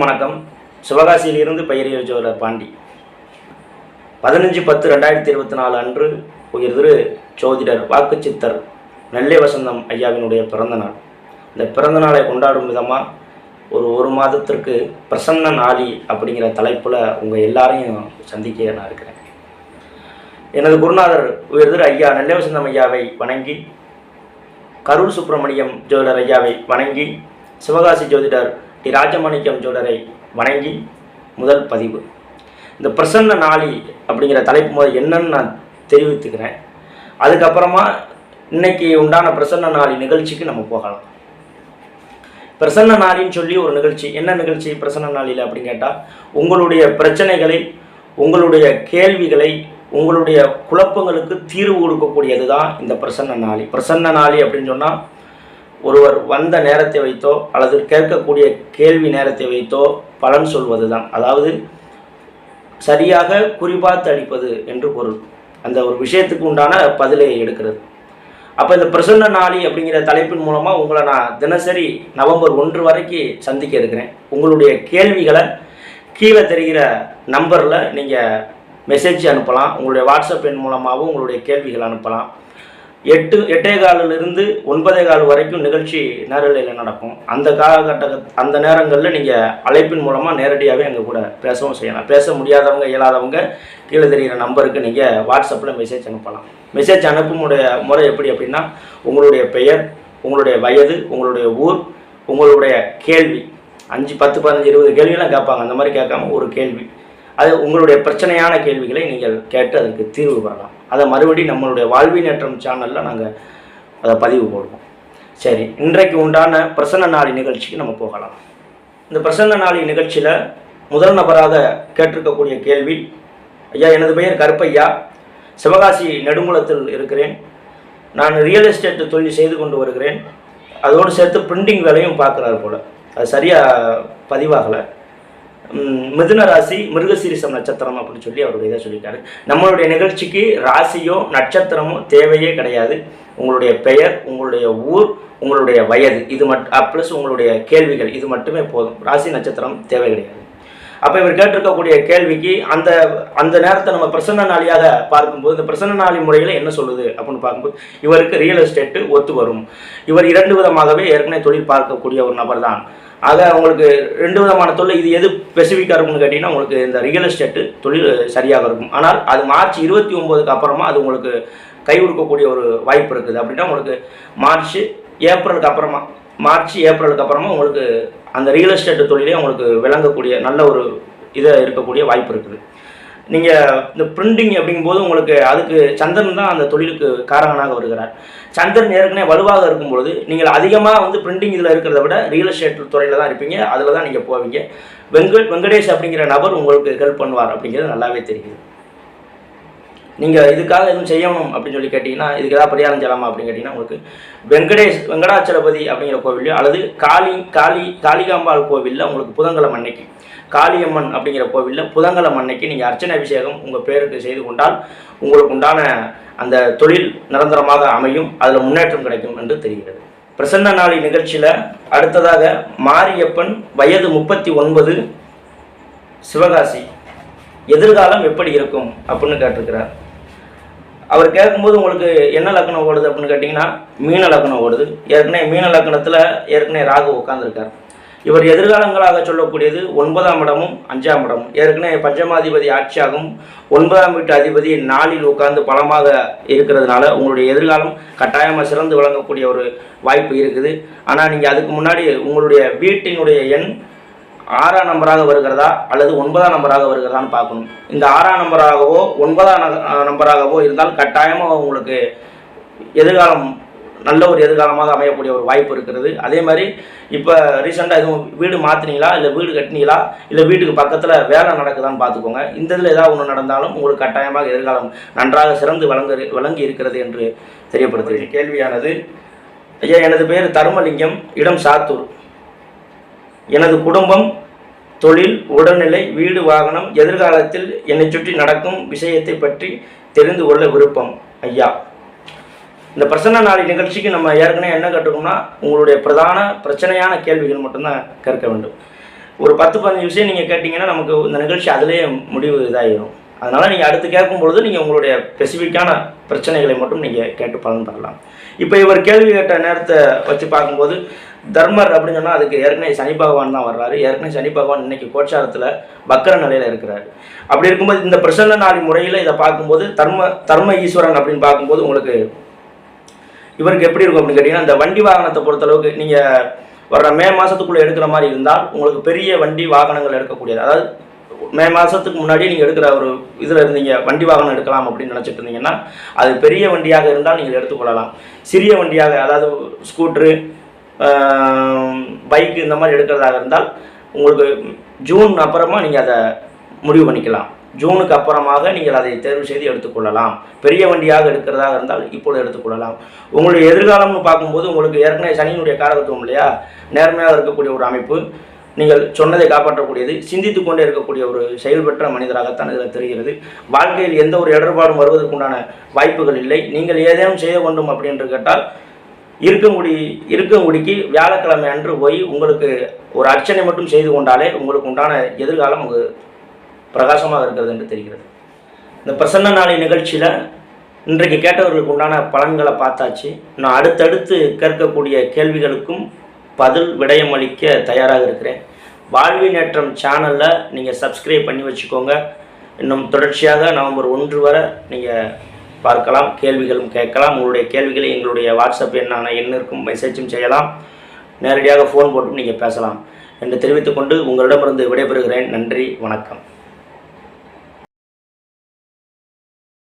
அனைவருக்கும் வணக்கம். சிவகாசியிலிருந்து பெயரியல் ஜோதிடர் பாண்டி. பதினஞ்சு பத்து ரெண்டாயிரத்தி இருபத்தி நாலு அன்று உயர் திரு ஜோதிடர் வாக்குச்சித்தர் நெல்லை வசந்தம் ஐயாவினுடைய பிறந்தநாள் இந்த பிறந்த நாளை கொண்டாடும் விதமாக ஒரு ஒரு மாதத்திற்கு பிரசன்ன நாளி அப்படிங்கிற தலைப்பில் உங்கள் எல்லாரையும் சந்திக்க நான் இருக்கிறேன். எனது குருநாதர் உயர் திரு ஐயா நெல்லை வசந்தம் ஐயாவை வணங்கி கரூர் சுப்பிரமணியம் ஜோதிடர் ஐயாவை வணங்கி சிவகாசி ஜோதிடர் டி ராஜமாணிக்கம் ஜோடரை வணங்கி முதல் பதிவு. இந்த பிரசன்ன நாளி அப்படிங்கிற தலைப்பு முதல் என்னன்னு நான் தெரிவித்துக்கிறேன். அதுக்கப்புறமா இன்னைக்கு உண்டான பிரசன்ன நாளி நிகழ்ச்சிக்கு நம்ம போகலாம். பிரசன்ன நாளின்னு சொல்லி ஒரு நிகழ்ச்சி. என்ன நிகழ்ச்சி பிரசன்ன நாளில் அப்படின்னு கேட்டால் உங்களுடைய பிரச்சனைகளை உங்களுடைய கேள்விகளை உங்களுடைய குழப்பங்களுக்கு தீர்வு கொடுக்கக்கூடியது தான் இந்த பிரசன்ன நாளி. பிரசன்ன நாளி அப்படின்னு சொன்னால் ஒருவர் வந்த நேரத்தை வைத்தோ அல்லது கேட்கக்கூடிய கேள்வி நேரத்தை வைத்தோ பலன் சொல்வது தான் அதாவது சரியாக குறிபார்த்து அளிப்பது என்று பொருள். அந்த ஒரு விஷயத்துக்கு உண்டான பதிலை எடுக்கிறது. அப்போ இந்த பிரசன்ன நாளி அப்படிங்கிற தலைப்பின் மூலமாக உங்களை நான் தினசரி நவம்பர் ஒன்று வரைக்கும் சந்திக்க இருக்கிறேன். உங்களுடைய கேள்விகளை கீழே தெரிகிற நம்பரில் நீங்கள் மெசேஜ் அனுப்பலாம். உங்களுடைய வாட்ஸ்அப் எண் மூலமாகவும் உங்களுடைய கேள்விகள் அனுப்பலாம். எட்டு எட்டே காலிலிருந்து ஒன்பதே கால் வரைக்கும் நிகழ்ச்சி நேரலையில் நடக்கும். அந்த காலகட்ட அந்த நேரங்களில் நீங்கள் அழைப்பின் மூலமாக நேரடியாகவே எங்கள் கூட பேசவும் செய்யலாம். பேச முடியாதவங்க இயலாதவங்க கீழே தெரிகிற நம்பருக்கு நீங்கள் வாட்ஸ்அப்பில் மெசேஜ் அனுப்பலாம். மெசேஜ் அனுப்பும் முறை முறை எப்படி அப்படின்னா உங்களுடைய பெயர் உங்களுடைய வயது உங்களுடைய ஊர் உங்களுடைய கேள்வி. அஞ்சு பத்து பதினஞ்சு இருபது கேள்வியெல்லாம் கேட்பாங்க. அந்த மாதிரி கேட்காம ஒரு கேள்வி. அது உங்களுடைய பிரச்சனையான கேள்விகளை நீங்கள் கேட்டு அதற்கு தீர்வு பெறலாம் அதை மறுபடியும் நம்மளுடைய வாழ்வினேற்றம் சேனலில் நாங்கள் அதை பதிவு போடுவோம். சரி இன்றைக்கு உண்டான பிரசன்ன நாளி நிகழ்ச்சிக்கு நம்ம போகலாம். இந்த பிரசன்ன நாளி நிகழ்ச்சியில் முதல் நபராக கேட்டிருக்கக்கூடிய கேள்வி ஐயா எனது பெயர் கருப்பையா. சிவகாசி நெடுங்குளத்தில் இருக்கிறேன். நான் ரியல் எஸ்டேட் தொழில் செய்து கொண்டு வருகிறேன். அதோடு சேர்த்து பிரிண்டிங் வேலையும் பார்க்குறாரு போல். அது சரியாக பதிவாகலை. மிதுன ராசி மிருகசீரிசம் நட்சத்திரம் அப்படின்னு சொல்லி அவருடைய இதை சொல்லியிருக்காரு. நம்மளுடைய நிகழ்ச்சிக்கு ராசியோ நட்சத்திரமோ தேவையே கிடையாது. உங்களுடைய பெயர் உங்களுடைய ஊர் உங்களுடைய வயது இது மட் ப்ளஸ் உங்களுடைய கேள்விகள் இது மட்டுமே போதும். ராசி நட்சத்திரம் தேவை கிடையாது. அப்போ இவர் கேட்டிருக்கக்கூடிய கேள்விக்கு அந்த அந்த நேரத்தை நம்ம பிரசன்ன நாளியாக பார்க்கும்போது இந்த பிரசன்ன நாளி முறையில் என்ன சொல்லுது அப்படின்னு பார்க்கும்போது இவருக்கு ரியல் எஸ்டேட்டு ஒத்து வரும். இவர் இரண்டு விதமாகவே ஏற்கனவே தொழில் பார்க்கக்கூடிய ஒரு நபர் தான் ஆக உங்களுக்கு ரெண்டு விதமான தொழில் இது எது ஸ்பெசிஃபிக்காக இருக்கும்னு கேட்டிங்கன்னா உங்களுக்கு இந்த ரியல் எஸ்டேட்டு தொழில் சரியாக இருக்கும். ஆனால் அது மார்ச் இருபத்தி ஒம்போதுக்கு அப்புறமா அது உங்களுக்கு கை கொடுக்கக்கூடிய ஒரு வாய்ப்பு இருக்குது. அப்படின்னா உங்களுக்கு மார்ச் ஏப்ரலுக்கு அப்புறமா மார்ச் ஏப்ரலுக்கு அப்புறமா உங்களுக்கு அந்த ரியல் எஸ்டேட் தொழிலே உங்களுக்கு விளங்கக்கூடிய நல்ல ஒரு இதை இருக்கக்கூடிய வாய்ப்பு இருக்குது. நீங்கள் இந்த பிரிண்டிங் அப்படிங்கும்போது உங்களுக்கு அதுக்கு சந்திரன் தான் அந்த தொழிலுக்கு காரகனாக வருகிறார். சந்திரன் ஏற்கனவே வலுவாக இருக்கும்பொழுது நீங்கள் அதிகமாக வந்து பிரிண்டிங் இதில் இருக்கிறத விட ரியல் எஸ்டேட் துறையில் தான் இருப்பீங்க. அதில் தான் நீங்கள் போவீங்க. வெங்க வெங்கடேஷ் அப்படிங்கிற நபர் உங்களுக்கு ஹெல்ப் பண்ணுவார் அப்படிங்கிறது நல்லாவே தெரியுது. நீங்கள் இதுக்காக எதுவும் செய்யணும் அப்படின்னு சொல்லி கேட்டிங்கன்னா இதுக்கு ஏதாவது பரிகாரம் செய்யலாமா அப்படின்னு கேட்டிங்கன்னா உங்களுக்கு வெங்கடேஷ் வெங்கடாச்சலபதி அப்படிங்கிற கோவிலையோ அல்லது காளி காளி காளிகாம்பாள் கோவிலில் உங்களுக்கு புதன்கிழமை அன்னைக்கு காளியம்மன் அப்படிங்கிற கோவிலில் புதன்கிழமை அன்னைக்கு நீங்கள் அர்ச்சனை அபிஷேகம் உங்கள் பேருக்கு செய்து கொண்டால் உங்களுக்கு உண்டான அந்த தொழில் நிரந்தரமாக அமையும் அதில் முன்னேற்றம் கிடைக்கும் என்று தெரிகிறது. பிரசன்ன நாளி நிகழ்ச்சியில் அடுத்ததாக மாரியப்பன் வயது முப்பத்தி ஒன்பது சிவகாசி. எதிர்காலம் எப்படி இருக்கும் அப்படின்னு கேட்டிருக்கிறார். அவர் கேட்கும்போது உங்களுக்கு என்ன லக்கணம் ஓடுது அப்படின்னு கேட்டிங்கன்னா மீன லக்கணம் ஓடுது. ஏற்கனவே மீன லக்கணத்தில் ஏற்கனவே ராகு உட்காந்துருக்கார் இவர் எதிர்காலங்களாக சொல்லக்கூடியது ஒன்பதாம் இடமும் அஞ்சாம் இடமும். ஏற்கனவே பஞ்சமாதிபதி ஆட்சியாகும். ஒன்பதாம் வீட்டு அதிபதி நாளில் உட்கார்ந்து பலமாக இருக்கிறதுனால உங்களுடைய எதிர்காலம் கட்டாயமாக சிறந்து விளங்கக்கூடிய ஒரு வாய்ப்பு இருக்குது. ஆனால் நீங்கள் அதுக்கு முன்னாடி உங்களுடைய வீட்டினுடைய எண் ஆறாம் நம்பராக வருகிறதா அல்லது ஒன்பதாம் நம்பராக வருகிறதான்னு பார்க்கணும். இந்த ஆறாம் நம்பராகவோ ஒன்பதாம் நம்பராகவோ இருந்தால் கட்டாயமாக உங்களுக்கு எதிர்காலம் நல்ல ஒரு எதிர்காலமாக அமையக்கூடிய ஒரு வாய்ப்பு இருக்கிறது. அதே மாதிரி இப்போ ரீசெண்டாக எதுவும் வீடு மாற்றினீங்களா இல்லை வீடு கட்டினீங்களா? இல்லை வீட்டுக்கு பக்கத்தில் வேலை நடக்குதான்னு பார்த்துக்கோங்க. இந்த இதில் ஏதாவது ஒன்று நடந்தாலும் உங்களுக்கு கட்டாயமாக எதிர்காலம் நன்றாக சிறந்து வழங்க விளங்கி இருக்கிறது என்று தெரியப்படுத்துகிறேன். கேள்வியானது? ஐயா எனது பேர் தருமலிங்கம் இடம் சாத்தூர். எனது குடும்பம் தொழில் உடல்நிலை வீடு வாகனம் எதிர்காலத்தில் என்னை சுற்றி நடக்கும் விஷயத்தை பற்றி தெரிந்து கொள்ள விருப்பம். ஐயா இந்த பிரசன்ன நாளை நிகழ்ச்சிக்கு நம்ம ஏற்கனவே என்ன கற்றுக்கோம்னா உங்களுடைய பிரதான பிரச்சனையான கேள்விகள் மட்டும்தான் கேட்க வேண்டும். ஒரு பத்து பதினஞ்சு விஷயம் நீங்கள் கேட்டிங்கன்னா நமக்கு இந்த நிகழ்ச்சி அதிலேயே முடிவு இதாகிடும் அதனால் நீங்கள் அடுத்து கேட்கும் பொழுது நீங்கள் உங்களுடைய ஸ்பெசிஃபிக்கான பிரச்சனைகளை மட்டும் நீங்கள் கேட்டு பலன் பெறலாம் இப்போ இவர் கேள்வி கேட்ட நேரத்தை வச்சு பார்க்கும்போது தர்மர் அப்படின்னு சொன்னால் அதுக்கு ஏற்கனவே சனி பகவான் தான் வர்றாரு. ஏற்கனவே சனி பகவான் இன்னைக்கு கோச்சாரத்தில் பக்கர நிலையில் இருக்கிறாரு. அப்படி இருக்கும்போது இந்த பிரசன்ன நாளி முறையில் இதை பார்க்கும்போது தர்ம தர்ம ஈஸ்வரன் அப்படின்னு பார்க்கும்போது உங்களுக்கு இவருக்கு எப்படி இருக்கும் அப்படின்னு கேட்டிங்கன்னா இந்த வண்டி வாகனத்தை பொறுத்தளவுக்கு நீங்கள் வர்ற மே மாதத்துக்குள்ளே எடுக்கிற மாதிரி இருந்தால் உங்களுக்கு பெரிய வண்டி வாகனங்கள் எடுக்கக்கூடியது. அதாவது மே மாதத்துக்கு முன்னாடி நீங்கள் எடுக்கிற ஒரு இதில் இருந்தீங்க வண்டி வாகனம் எடுக்கலாம் அப்படின்னு நினச்சிட்டு இருந்தீங்கன்னா அது பெரிய வண்டியாக இருந்தால் நீங்கள் எடுத்துக்கொள்ளலாம். சிறிய வண்டியாக அதாவது ஸ்கூட்ரு பைக்கு இந்த மாதிரி எடுக்கிறதாக இருந்தால் உங்களுக்கு ஜூன் அப்புறமா நீங்கள் அதை முடிவு பண்ணிக்கலாம். ஜூனுக்கு அப்புறமாக நீங்கள் அதை தேர்வு செய்து எடுத்துக்கொள்ளலாம் பெரிய வண்டியாக எடுக்கிறதாக இருந்தால் இப்பொழுது எடுத்துக்கொள்ளலாம் உங்களுடைய எதிர்காலம்னு பார்க்கும்போது உங்களுக்கு ஏற்கனவே சனியினுடைய காரகத்துவம் இல்லையா? நேர்மையாக இருக்கக்கூடிய ஒரு அமைப்பு. நீங்கள் சொன்னதை காப்பாற்றக்கூடியது சிந்தித்து கொண்டே இருக்கக்கூடிய ஒரு செயல்பெற்ற மனிதராகத்தான் இதில் தெரிகிறது. வாழ்க்கையில் எந்த ஒரு இடர்பாடும் வருவதற்குண்டான வாய்ப்புகள் இல்லை. நீங்கள் ஏதேனும் செய்ய வேண்டும் அப்படின்னு கேட்டால் இருக்கங்குடி இருக்கங்குடிக்கு வியாழக்கிழமை அன்று போய் உங்களுக்கு ஒரு அர்ச்சனை மட்டும் செய்து கொண்டாலே உங்களுக்கு உண்டான எதிர்காலம் அங்கு பிரகாசமாக இருக்கிறது என்று தெரிகிறது. இந்த பிரசன்ன நாளை நிகழ்ச்சியில் இன்றைக்கு கேட்டவர்களுக்கு உண்டான பலன்களை பார்த்தாச்சு. நான் அடுத்தடுத்து கேட்கக்கூடிய கேள்விகளுக்கும் பதில் விடயம் அளிக்க தயாராக இருக்கிறேன். வாழ்வின் ஏற்றம் சேனலில் நீங்கள் சப்ஸ்கிரைப் பண்ணி வச்சுக்கோங்க. இன்னும் தொடர்ச்சியாக நவம்பர் ஒன்று வரை நீங்கள் பார்க்கலாம் கேள்விகளும் கேட்கலாம். உங்களுடைய கேள்விகளை எங்களுடைய வாட்ஸ்அப் எண்ணான எண்ணிற்கும் மெசேஜும் செய்யலாம். நேரடியாக ஃபோன் போட்டும் நீங்கள் பேசலாம். என்று தெரிவித்துக்கொண்டு உங்களிடமிருந்து விடைபெறுகிறேன். நன்றி வணக்கம்.